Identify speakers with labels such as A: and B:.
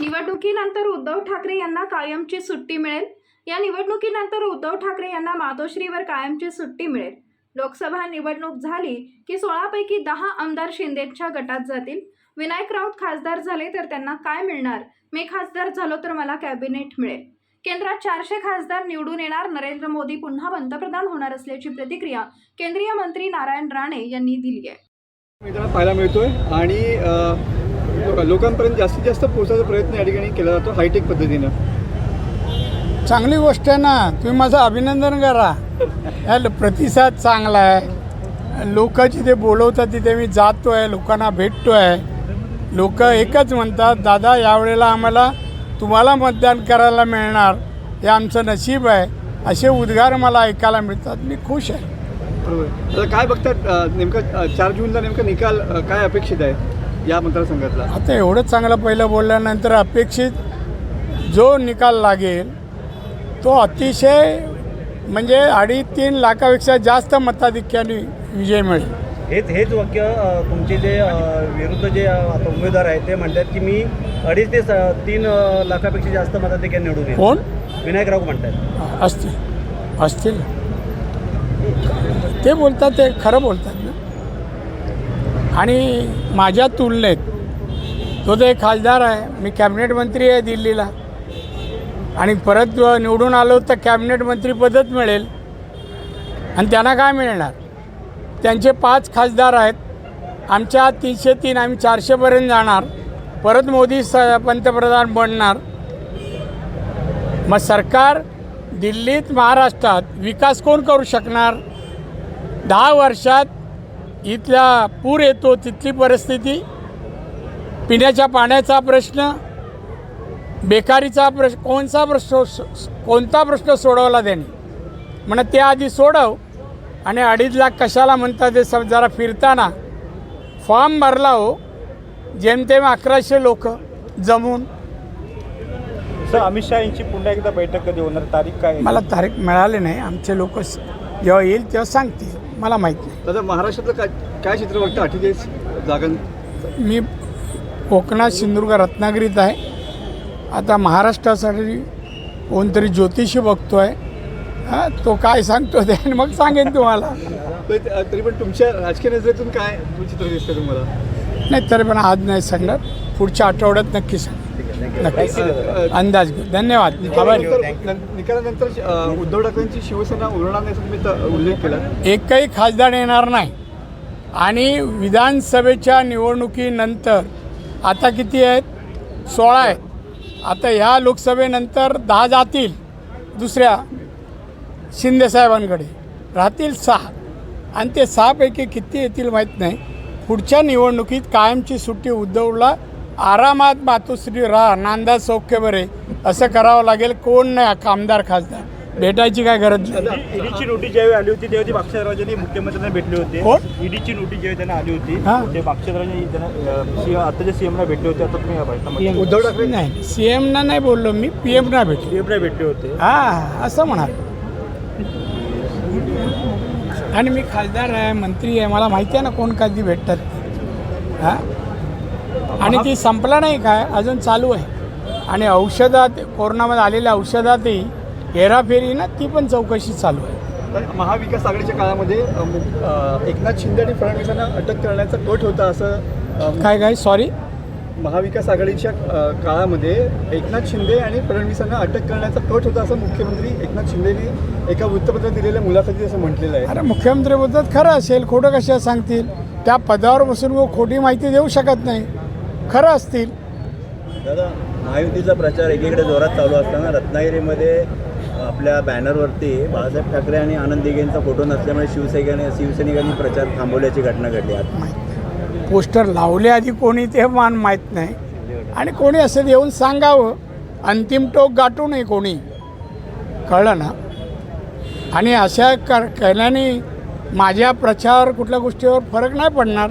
A: निवडणुकीनंतर उद्धव ठाकरे यांना कायमची सुट्टी मिळेल. या निवडणुकीनंतर उद्धव ठाकरे यांना मातोश्रीवर कायमची सुट्टी मिळेल. लोकसभा निवडणूक झाली की सोळापैकी दहा आमदार शिंदेच्या गटात जातील. विनायक राऊत खासदार झाले तर त्यांना काय मिळणार? मी खासदार झालो तर मला कॅबिनेट मिळेल. केंद्रात चारशे खासदार निवडून येणार. नरेंद्र मोदी पुन्हा पंतप्रधान होणार असल्याची प्रतिक्रिया केंद्रीय मंत्री नारायण राणे यांनी दिली आहे.
B: पाहायला मिळतोय. आणि लोकांपर्यंत जास्तीत जास्त पोहोचायचा प्रयत्न या ठिकाणी केला जातो हायटेक पद्धतीनं.
C: चांगली गोष्ट आहे ना तुम्ही माझं अभिनंदन करा. या ल- प्रतिसाद चांगला आहे. लोक जिथे बोलवतात तिथे मी जातो आहे लोकांना भेटतो आहे लोक एकच म्हणतात दादा यावेळेला आम्हाला तुम्हाला मतदान करायला मिळणार. हे आमचं नशीब आहे. असे उद्गार मला ऐकायला मिळतात. मी खुश आहे.
B: बरोबर. काय बघतात नेमकं चार जूनला नेमका निकाल काय अपेक्षित आहे? या मतदारसंघातला
C: आता एवढं चांगलं पहिलं बोलल्यानंतर अपेक्षित जो निकाल लागेल तो अतिशय म्हणजे अडीच तीन लाखापेक्षा जास्त मताधिक्याने विजय मिळेल.
D: हेच हेच वाक्य अ, तुमचे जे अ, विरुद्ध जे अ, आता उमेदवार आहेत ते म्हणतात की मी अडीच ते स- तीन अ, लाखापेक्षा जास्त मताधिक्याने निवडून येईल.
C: कोण?
D: विनायक राऊत म्हणतात.
C: असतील. असतील. ते बोलतात ते खरं बोलतात. आणि माझ्या तुलनेत तो तर एक खासदार आहे मी कॅबिनेट मंत्री आहे दिल्लीला. आणि परत निवडून आलो तर कॅबिनेट मंत्रीपदच मिळेल. आणि त्यांना काय मिळणार? त्यांचे पाच खासदार आहेत. आमच्या तीनशे तीन आम्ही चारशेपर्यंत जाणार. परत मोदी स पंतप्रधान बनणार. मग सरकार दिल्लीत महाराष्ट्रात विकास कोण करू शकणार? दहा वर्षात इथला पूर येतो तिथली परिस्थिती पिण्याच्या पाण्याचा प्रश्न बेकारीचा प्रश्न कोणता प्रश्न कोणता प्रश्न सोडवला त्याने? म्हणा ते आधी सोडव आणि अडीच लाख कशाला म्हणतात ते सब जरा फिरताना फॉर्म भरला हो जेमतेम अकराशे लोक जमून.
E: सर अमित शहा यांची पुन्हा एकदा बैठक कधी होणार? तारीख काय?
C: मला तारीख मिळाली नाही. आमचे लोक जेव्हा येईल तेव्हा सांगतील. मला माहीत नाही.
B: दादा महाराष्ट्रातलं काय काय चित्र बघतं? अठ्ठेचाळीस जागां
C: मी कोकणात सिंधुदुर्ग रत्नागिरीत आहे. आता महाराष्ट्रासाठी कोणतरी ज्योतिषी बघतो आहे हां तो काय सांगतो ते आणि मग सांगेन तुम्हाला.
B: तर तरी पण तुमच्या राजकीय नजरेतून काय चित्र दिसतं तुम्हाला?
C: नाही तरी पण आज नाही सांगणार. पुढच्या आठवड्यात नक्की सांग नक्की.
B: अ,
C: अंदाज घेऊ. धन्यवाद. आभारी.
B: निकालानंतर उद्धव ठाकरेंची शिवसेना उरणार नाही तुम्ही उल्लेख केला.
C: एकही खासदार येणार नाही. आणि विधानसभेच्या निवडणुकीनंतर आता किती आहेत? सोळा आहेत. आता ह्या लोकसभेनंतर दहा जातील दुसऱ्या शिंदेसाहेबांकडे राहतील सहा. आणि ते सहापैकी किती येतील माहीत नाही. पुढच्या निवडणुकीत कायमची सुट्टी उद्धवला आरामात मातोश्री राहा नांदा सौख्य बरे असं करावं लागेल कोण नाही कामदार खासदार. भेटायची काय गरज नाही.
E: ईडीची नोटीस ज्यावेळी आली होती तेव्हा बाक्षराजांनी मुख्यमंत्र्यांना भेटले होते? ईडीची नोटीस ज्यावेळी त्यांना आली होती
C: हां.
E: ते बाक्षराजांनी त्यांना सीएम सीएमला भेटले होते आता तुम्ही या बैठकीमध्ये
B: उद्धव ठाकरे
C: नाही सी एमना नाही बोललो मी पी एमना भेटलो.
E: सीएमला भेटले होते.
C: हा असं म्हणाल. आणि मी खासदार आहे मंत्री आहे मला माहिती आहे ना कोण कधी भेटतात. हां? आणि ती संपला नाही काय? अजून चालू आहे. आणि औषधात कोरोनामध्ये आलेल्या औषधातही हेराफेरी ना ती पण चौकशी चालू आहे.
B: तर महाविकास आघाडीच्या काळामध्ये एकनाथ शिंदे आणि फडणवीसांना अटक करण्याचा कट होता असं
C: काय काय? सॉरी
B: महाविकास आघाडीच्या काळामध्ये एकनाथ शिंदे आणि फडणवीसांना अटक करण्याचा कट होता असं मुख्यमंत्री एकनाथ शिंदेने एका वृत्तपत्रात दिलेल्या मुलाखतीत असं म्हटलेलं आहे.
C: अरे मुख्यमंत्री बोलतात खरं असेल खोटं कशा सांगतील? त्या पदावर बसून वो खोटी माहिती देऊ शकत नाही. खरं असतील.
F: दादा महायुतीचा प्रचार एकीकडे जोरात चालू असताना रत्नागिरीमध्ये आपल्या बॅनरवरती बाळासाहेब ठाकरे आणि आनंद दिघेंचा फोटो नसल्यामुळे शिवसैनिकांनी शिवसैनिकांनी प्रचार थांबवल्याची घटना घडली
C: नाही. पोस्टर लावले आधी कोणी ते मान माहीत नाही. आणि कोणी असं येऊन सांगावं अंतिम टोक गाठू नये कोणी कळलं ना? आणि अशा कर केल्याने माझ्या प्रचार कुठल्या गोष्टीवर फरक नाही पडणार.